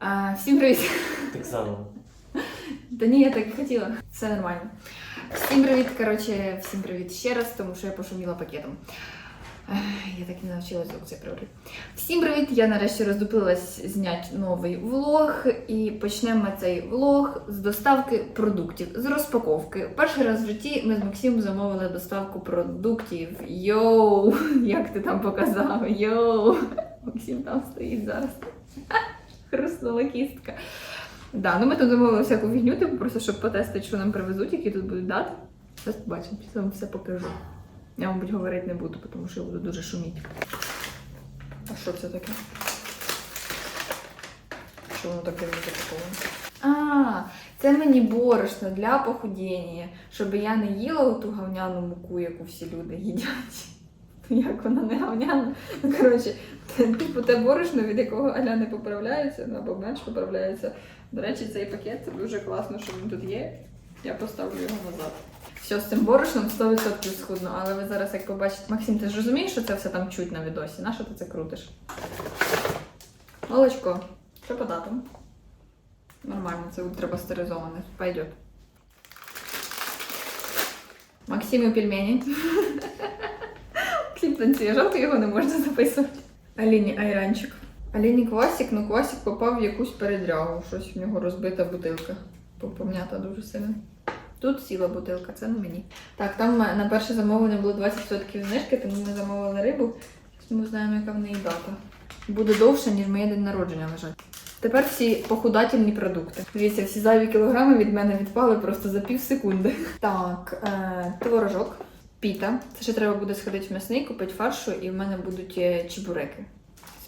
А, всім привіт! Так само. Та ні, я так і хотіла. Все нормально. Всім привіт, коротше, всім привіт ще раз, тому що я пошуміла пакетом. Ех, Я так і не навчилась звук цей приводити. Всім привіт! Я нарешті роздупилась зняти новий влог. І почнемо цей влог з доставки продуктів, з розпаковки. Перший раз в житті ми з Максимом замовили доставку продуктів. Йоу! Як ти там показав? Йоу! Максим там стоїть зараз. Хрустнула кістка. Да, ну ми тут замовили всяку фігню, типу, просто щоб потестити, що нам привезуть, які тут будуть дати. Зараз побачимо, зараз вам все покажу. Я, мабуть, говорити не буду, тому що я буду дуже шуміти. А що це таке? Що воно таке не запаковане? А, це мені борошно для похудіння, щоб я не їла ту говняну муку, яку всі люди їдять. Як вона не говняна. Ну, коротше, типу те борошно, від якого Аля не поправляється, ну, або менш поправляється. До речі, цей пакет це дуже класно, що він тут є. Я поставлю його назад. Все з цим борошном 100% схудно, але ви зараз, як побачите, Максим, ти ж розумієш, що це все там чуть на відосі? На що ти це крутиш? Молочко, що по датам? Нормально, це ультрапастеризоване. Пойдет. Максиму пельмені. Максим танцює, жалко його не можна записувати. Аліні айранчик. Аліні квасик, ну квасик попав в якусь передрягу. Щось в нього розбита бутилка. Пом'ята дуже сильно. Тут сіла бутилка, це не мені. Так, там е, на перше замовлення було 20% знижки, тому ми замовили рибу. Ми знаємо, яка в неї дата. Буде довше, ніж моє день народження лежать. Тепер всі похудательні продукти. Дивіться, всі зайві кілограми від мене відпали просто за пів секунди. Так, е, творожок, піта. Це ще треба буде сходити в м'ясний, купити фаршу, і в мене будуть е, чебуреки.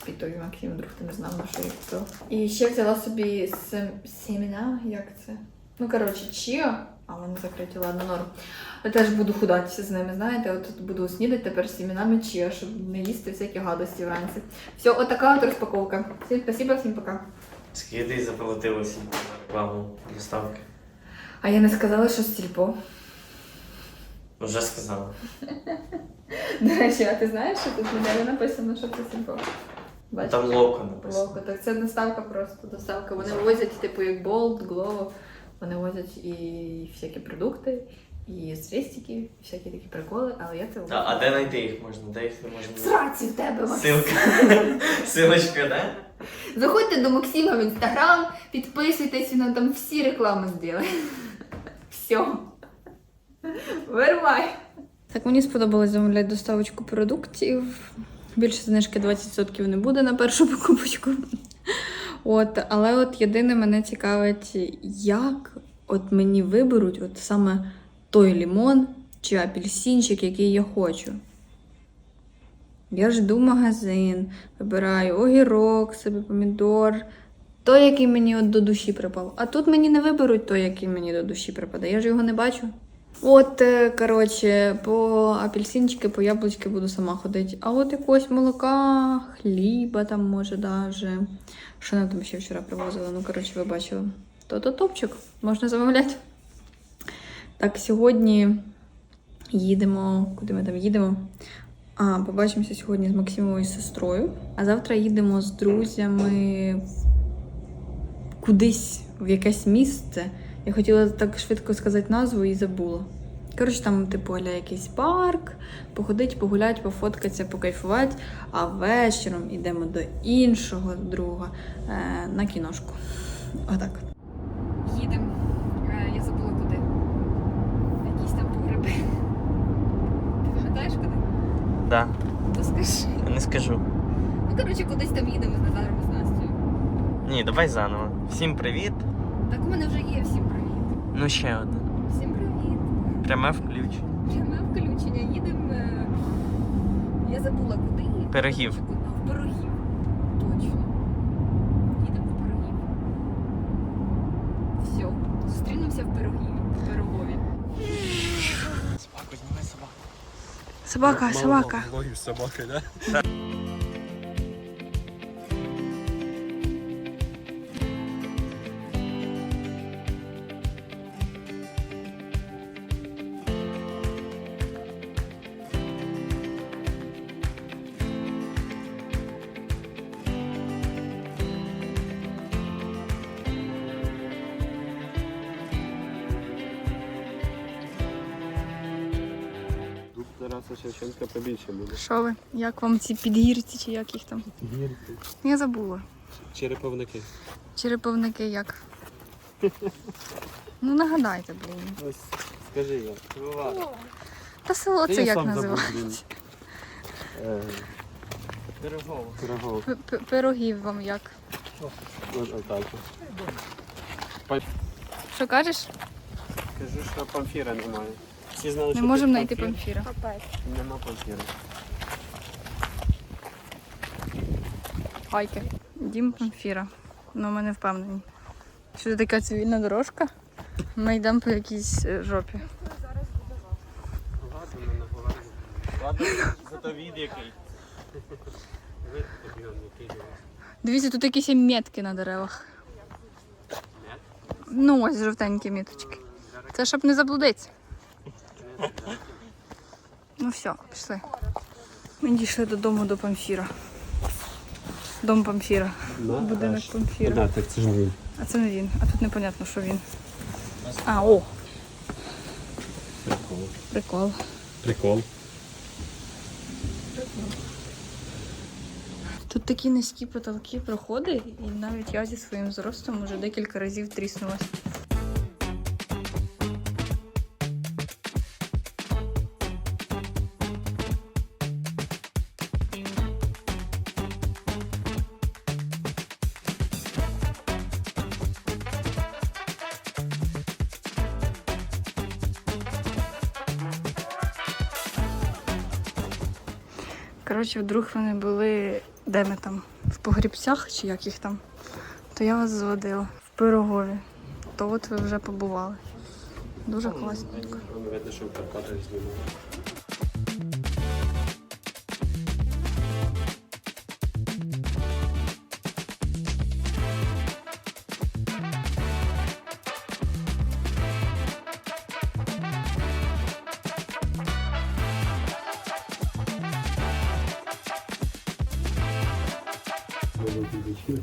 З пітою, Максим, вдруг ти не знав, на що я купила. І ще взяла собі сем- семена, як це? Ну, коротше, чіо, а вони закриті, ладно, норм. Я теж буду худатися з ними, знаєте, от тут буду снідати тепер з семенами чіо, щоб не їсти всякі гадості вранці. Все, отака от розпаковка. Всім спасибо, всім пока. Скільки ти заплатила сім рекламу доставки? А я не сказала, що стільпо. Вже сказала. До речі, а ти знаєш, що тут ніде не написано, що це стільпо? Бачиш? Там локо написано. Локо, так це доставка просто доставка. Вони возять, типу, як Bolt, Glovo, вони возять і всякі продукти, і стрестики, і всякі такі приколи, але я це А, а де знайти їх можна? Де їх не можна? сраці в тебе, Максим. Силка. Силочка, да? Заходьте до Максима в інстаграм, підписуйтесь, він там всі реклами зробить. Все. Вирвай. Так, мені сподобалось замовляти доставочку продуктів. Більше знижки 20% не буде на першу покупочку. От, але от єдине мене цікавить, як от мені виберуть от саме той лімон чи апельсинчик, який я хочу. Я ж йду в магазин, вибираю огірок, собі помідор, той, який мені от до душі припав. А тут мені не виберуть той, який мені до душі припаде. Я ж його не бачу. От, е, коротше, по апельсинчики, по яблучки буду сама ходити. А от якогось молока, хліба там, може, даже. Що нам там ще вчора привозили? Ну, коротше, ви бачили. То-то топчик, можна замовляти. Так, сьогодні їдемо. Куди ми там їдемо? А, побачимося сьогодні з Максимовою сестрою. А завтра їдемо з друзями кудись в якесь місце. Я хотіла так швидко сказати назву і забула. Коротше, там, типу, аля якийсь парк, походить, погулять, пофоткатися, покайфувати, а вечором йдемо до іншого друга е, на кіношку. Отак. Їдемо. Е, я забула куди. Якісь там погреби. Ти пам'ятаєш куди? Да. То скажи. Не скажу. Ну, коротше, кудись там їдемо з Назаром з Настю. Ні, давай заново. Всім привіт. Так у мене вже є всім привіт. Ну ще одне. Всім привіт. Пряме включ. Пряме включення. Їдемо. е, Я забула куди. Пирогів. В пирогів. Точно. Їдемо в пирогів. Все. Зустрінемося в пирогів. В пирогові. Собаку, знімай собаку. Собака, собака. З да? Тараса Шевченка побільше буде. Що ви? Як вам ці підгірці чи як їх там? Гірки. Я забула. Череповники. Череповники як? Ну нагадайте, блін. Ось скажи я. Буває. Та село це як називається? Е, Пирогово. Пирогов. П- п- Пирогів вам як? Отак. Що кажеш? Кажу, що памфіра немає. Всі знали, Не що можемо тут знайти памфір. памфіра. Нема памфіра. Хайки. Дім памфіра. Ну, ми не впевнені. Що це така цивільна дорожка? Ми йдемо по якійсь е, жопі. Ладно, не наговоримо. Ладно, зато від який. Вид тобі он який у. Дивіться, тут якісь є метки на деревах. Ну, ось жовтенькі міточки. Це щоб не заблудитися. Ну все, пішли. Ми дійшли додому до Памфіра. Дом Памфіра. Будинок Памфіра. Да, так це ж не він. А це не він. А тут непонятно, що він. А, о, Прикол. прикол. Прикол. Тут такі низькі потолки проходи, і навіть я зі своїм зростом вже декілька разів тріснулася. Коротше, вдруг вони були, де ми там, в погрібцях чи як їх там, то я вас зводила в пирогові. То от ви вже побували. Дуже класненько. Воно видно, що в Карпатах знімали.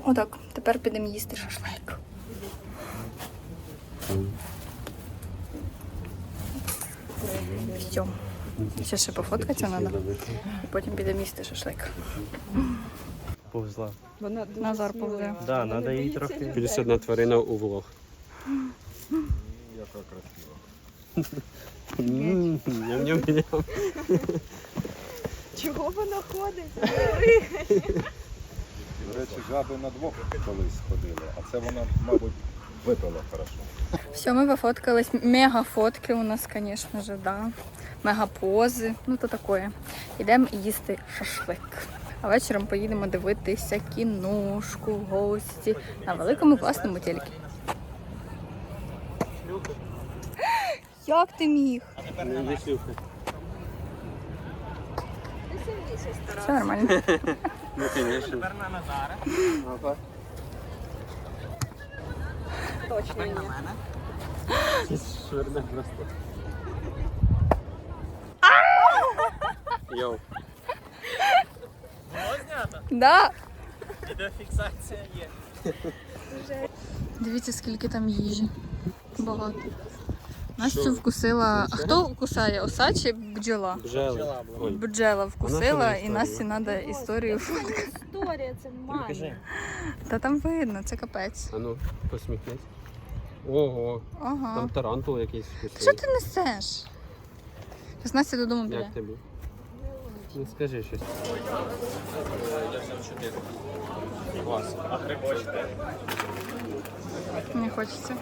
Отак, тепер підемо їсти шашлик. Все. Ще ще пофоткатися треба, і потім підемо їсти шашлик. Повзла. Вона Назар повзе. Да, треба їй трохи. Плюс одна тварина у влог. Яка красива. Ням-ням-ням. Чого вона ходить? До речі, жаби на двох колись ходили, а це вона, мабуть, випила хорошо. Все, ми пофоткались. Мега фотки у нас, звісно ж, да. Мега пози. Ну то таке. Йдемо їсти шашлик. А вечором поїдемо дивитися кіношку в гості на великому класному телекі. Як ти міг? Все нормально. Ну, звісно. Точно ні. Шверне просто. Йоу. Було знято? Да. Відеофіксація є. Дивіться, скільки там їжі. Багато. Настю вкусила. А хто кусає? Оса чи бджола? Бжели. Ой. Бджела вкусила і Насті треба історію. Історія, це магія. Та там видно, це капець. А ну, посміхнись. Ого, Ага. там тарантул якийсь Що ти несеш? Зараз Настя додому піде. Як тобі? Ну скажи щось. Клас. А грибочки? Не хочеться.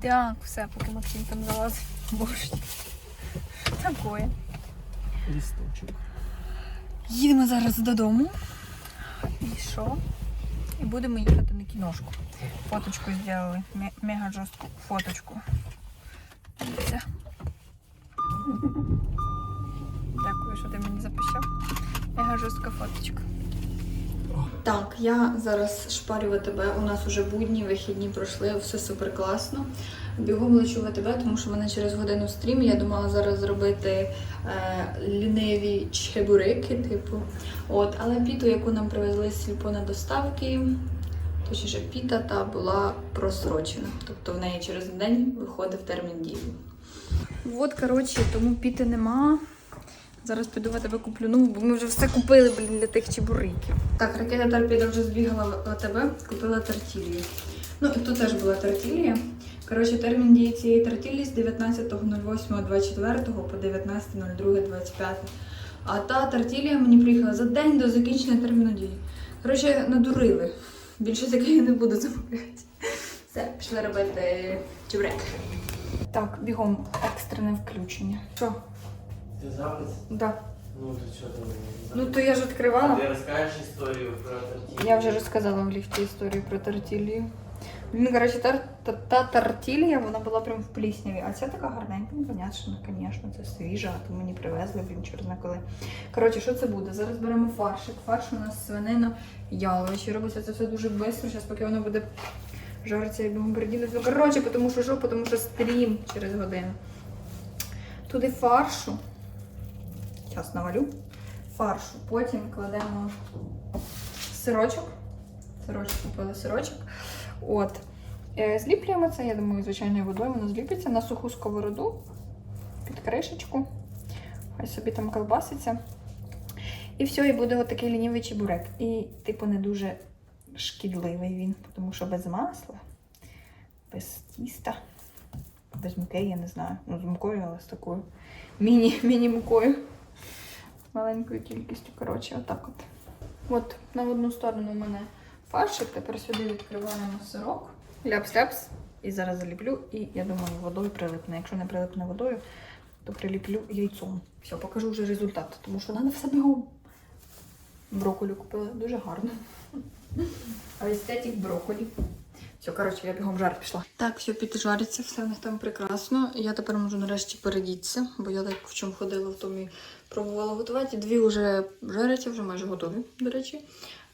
Так, все, поки Максим там залазить. Боже. Такое. Лісточок. Їдемо зараз додому. І що? І будемо їхати на кіношку. Фоточку зробили. Ме- Мега жорстку фоточку. Дивіться. Дякую, що ти мені записав. Мега жорстка фоточка. Так, я зараз шпарю ВТБ. У нас уже будні, вихідні пройшли, все супер класно. Бігом лечу в ВТБ, тому що в мене через годину стрім. Я думала зараз зробити е, ліниві чебурики, типу. От, але піту, яку нам привезли з сільпо на доставки, точніше, піта та була просрочена. Тобто в неї через день виходив термін дії. От, коротше, тому піти нема. Зараз піду в тебе куплю нову, бо ми вже все купили блін, для тих чебуриків. Так, ракета торпіда вже збігала в АТБ, купила тортілію. Ну, і тут теж була тортілія. Коротше, термін дії цієї тортілії з 19.08.24 по 19.02.25. А та тортілія мені приїхала за день до закінчення терміну дії. Коротше, надурили. Більше таке я не буду замовляти. Все, пішли робити чебурек. Так, бігом екстрене включення. Що? Ти запис? Да. Ну то що там? Ну то я ж відкривала. Ти розкажеш історію про тортілі? Я вже розказала в ліфті історію про тортілію. Блін, коротше, тар, та, та тортілія, вона була прям в плісняві. А ця така гарненька, ну, понятно, звісно, це свіжа, а то мені привезли, блін, чорт коли. Коротше, що це буде? Зараз беремо фаршик. Фарш у нас свинина яловичі. Робиться це все дуже швидко. Зараз поки воно буде жаритися, я бігом переділюсь. Ну, коротше, тому що що? Тому що стрім через годину. Туди фаршу. Зараз навалю. Фаршу. Потім кладемо сирочок. Сирочок купили сирочок. От. Е, Зліплюємо це, я думаю, звичайною водою воно зліпиться на суху сковороду під кришечку. Хай собі там колбаситься. І все, і буде отакий лінівий чебурек. І, типу, не дуже шкідливий він, тому що без масла, без тіста, без муки, я не знаю. Ну, з мукою, але з такою міні, міні-мукою. Маленькою кількістю. Коротше, отак от. От на одну сторону у мене фаршик, тепер сюди відкриваємо сирок, ляпс-ляпс. І зараз заліплю, і я думаю, водою прилипне. Якщо не прилипне водою, то приліплю яйцом. Все, покажу вже результат, тому що треба все бігом. Брокколі купила дуже гарно. А ось Естетик брокколі. Все, коротше, я бігом жар пішла. Так, все піджариться, все в них там прекрасно. Я тепер можу нарешті передітися, бо я так в чому ходила, в тому і пробувала готувати. Дві вже жаряться, вже майже готові, до речі.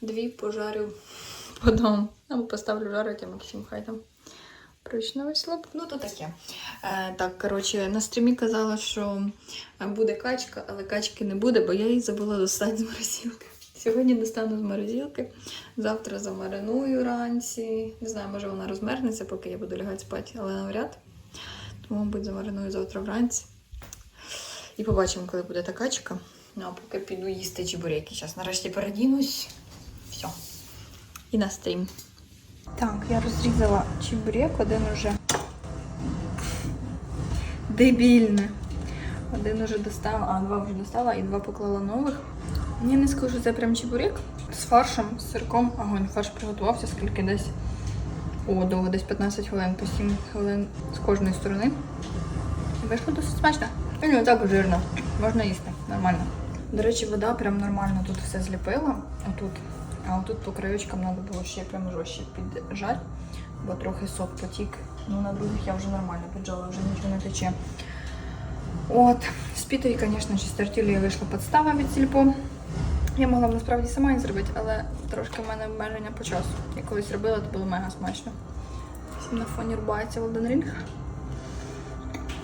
Дві пожарю потім. Або поставлю жарити, а Максим хай там прочно вийшло б. Ну, то таке. Е, так, коротше, на стрімі казала, що буде качка, але качки не буде, бо я її забула достати з морозилки. Сьогодні достану з морозилки, завтра замариную ранці. Не знаю, може вона розмерзнеться, поки я буду лягати спати, але навряд. Тому, мабуть, замариную завтра вранці. І побачимо, коли буде та качка. Ну, а поки піду їсти чебуреки. Зараз нарешті передінусь. Все. І на стрім. Так, я розрізала чебурек, один уже дебільне. Один уже достала, а два вже достала і два поклала нових. Я не скажу, це прям чебурек з фаршем, з сирком. Огонь, фарш приготувався, скільки десь. О, довго десь 15 хвилин, по 7 хвилин з кожної сторони. Вийшло досить смачно. І не так жирно. Можна їсти, нормально. До речі, вода прям нормально тут все зліпила. Отут. А отут по краючкам треба було ще прям жорстче піджати, бо трохи сок потік. Ну на других я вже нормально піджала, вже нічого не тече. От, з звісно, чи з тортілею вийшла підстава від сільпо. Я могла б насправді сама її зробити, але трошки в мене обмеження по часу. Я колись робила, то було мега смачно. Всім на фоні рубається Elden Ring.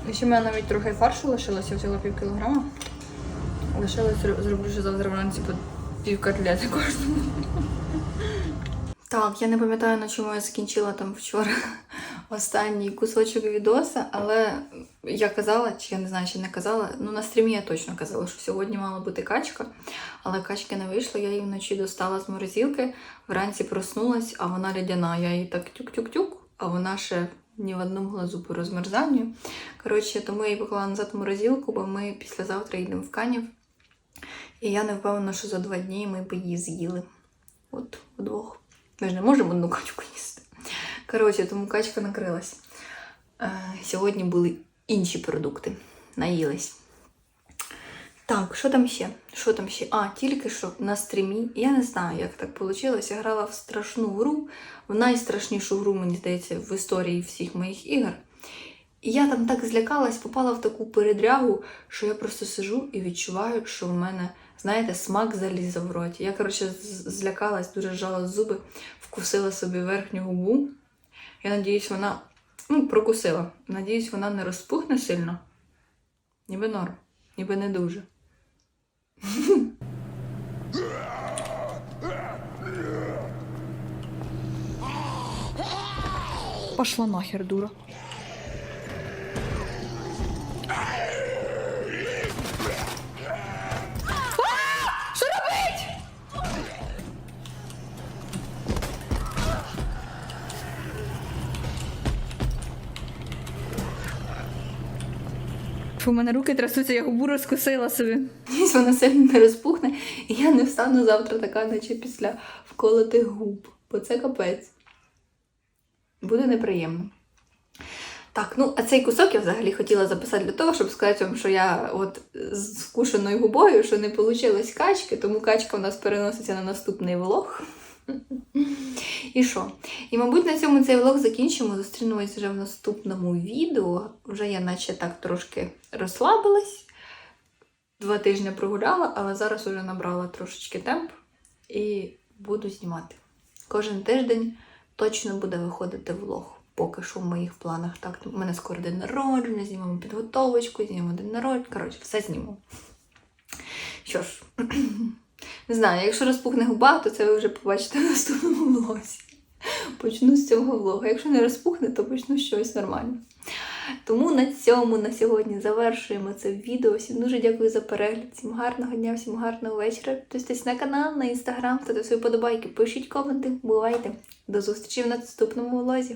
І ще в мене навіть трохи фаршу лишилося, взяла пів кілограма. Лишилось, зроблю вже завтра вранці по пів котлети кожному. Так, я не пам'ятаю, на чому я закінчила там вчора останній кусочок відоса, але я казала, чи я не знаю, чи не казала. Ну, на стрімі я точно казала, що сьогодні мала бути качка, але качки не вийшло. Я її вночі достала з морозилки, вранці проснулась, а вона лядяна. Я її так тюк-тюк-тюк, а вона ще ні в одному глазу по розмерзанню. Коротше, тому я її поклала назад в морозилку, бо ми післязавтра їдемо в Канів. І я не впевнена, що за два дні ми б її з'їли. От, вдвох. Ми ж не можемо одну качку їсти. Коротше, тому качка накрилась. Е, сьогодні були інші продукти. Наїлись. Так, що там ще? Що там ще? А, тільки що на стрімі. Я не знаю, як так вийшло. Я грала в страшну гру, в найстрашнішу гру, мені здається, в історії всіх моїх ігор. І я там так злякалась, попала в таку передрягу, що я просто сижу і відчуваю, що в мене, знаєте, смак заліза в роті. Я, коротше, злякалась, дуже зжала зуби, вкусила собі верхню губу. Я надіюсь, вона ну, прокусила. Надіюсь, вона не розпухне сильно. Ніби норм, ніби не дуже. Пошла нахер, дура. У мене руки трясуться, я губу розкусила собі. Нісь вона сильно не розпухне, і я не встану завтра така, наче після вколотих губ. Бо це капець. Буде неприємно. Так, ну а цей кусок я взагалі хотіла записати для того, щоб сказати вам, що я от з скушеною губою, що не вийшло качки, тому качка у нас переноситься на наступний влог. І що? І, мабуть, на цьому цей влог закінчимо. Зустрінемось вже в наступному відео. Вже я наче так трошки розслабилась. Два тижні прогуляла, але зараз вже набрала трошечки темп і буду знімати. Кожен тиждень точно буде виходити влог. Поки що в моїх планах. Так, у мене скоро день народження, знімемо підготовочку, знімемо день народження. Коротше, все знімемо. Що ж, не знаю, якщо розпухне губа, то це ви вже побачите в наступному влозі. Почну з цього влогу. Якщо не розпухне, то почну щось нормальне. Тому на цьому на сьогодні завершуємо це відео. Всім дуже дякую за перегляд. Всім гарного дня, всім гарного вечора. Підписуйтесь на канал, на інстаграм, ставте свої подобайки, пишіть коменти, бувайте. До зустрічі в наступному влозі.